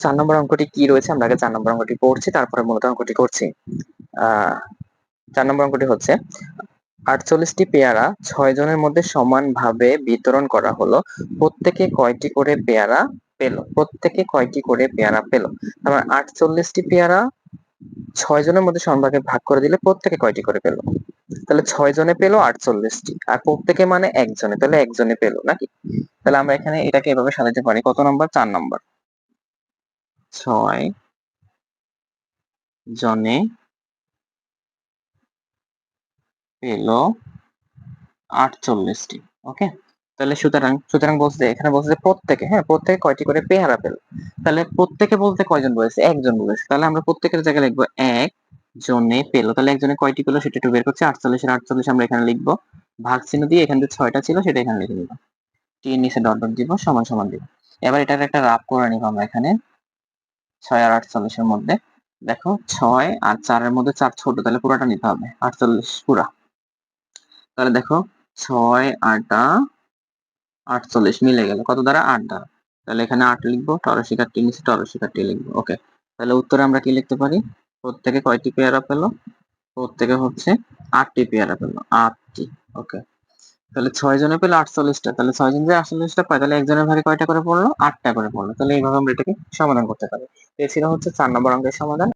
চার নম্বর অঙ্কটি কি রয়েছে? আমরা আগে চার নম্বর অঙ্কটি পড়ছি, তারপরে মূলত অঙ্কটি করছি। চার নম্বর অঙ্কটি হচ্ছে, আটচল্লিশটি পেয়ারা ছয় জনের মধ্যে সমানভাবে বিতরণ করা হলো। প্রত্যেকে কয়টি করে পেয়ারা পেল? প্রত্যেকে কয়টি করে পেয়ারা পেল? তার মানে আটচল্লিশটি পেয়ারা ছয় জনের মধ্যে সমানভাগে ভাগ করে দিলে প্রত্যেকে কয়টি করে পেল? তাহলে ছয় জনে পেল আটচল্লিশটি। আর প্রত্যেকে মানে একজনে, তাহলে একজনে পেল নাকি? তাহলে আমরা এখানে এটাকে এভাবে সাজাতে পারি। কত নম্বর? চার নম্বর। ছয় জনে পেল আটচল্লিশটি, ওকে? তাহলে সুতরাং সুতরাং বলছে, এখানে বলছে প্রত্যেকে হ্যাঁ প্রত্যেকে কয়টি করে পেয়ারা পেল? তাহলে প্রত্যেকে বলতে কয়জন বলেছে? একজন বলেছে। তাহলে আমরা প্রত্যেকের জায়গায় লিখব এক জনে পেল। তাহলে একজনে কয়টি পেল? সেটা একটু বের করছি। আটচল্লিশের আটচল্লিশ আমরা এখানে লিখব। ভাগ চিহ্ন দিয়ে এখানে ছয়টা ছিল, সেটা এখানে লিখে দিব টি নিচে ডট ডট দিব, সমান সমান দিব। এবার এটার একটা রাফ করে নিব আমরা এখানে। ছয় আর আটচল্লিশের মধ্যে। দেখো, ছয় আর চারের মধ্যে চার ছোট, তাহলে পুরাটা নিতে হবে। আটচল্লিশ পুরা। তাহলে দেখো, ছয় আটা আটচল্লিশ মিলে গেল। কত দ্বারা? আট দ্বারা তাহলে এখানে আট লিখব টরস শিকারটি নিচে টরস শিকারটি লিখব। ওকে। তাহলে উত্তরে আমরা কি লিখতে পারি? প্রত্যেকে কয়টি পেয়ারা পেল? প্রত্যেকে হচ্ছে আটটি পেয়ারা পেল। আটটি। ওকে। তাহলে ছয় জনে পেলে আটচল্লিশটা, তাহলে ছয় জন যে আটচল্লিশটা পায়, তাহলে একজনের ভাগে কয়টা করে পড়ল? আটটা করে পড়ল। তাহলে এইভাবে আমরা এটাকে সমাধান করতে পারি। এছাড়া ছিল হচ্ছে চার নম্বর অঙ্কের সমাধান।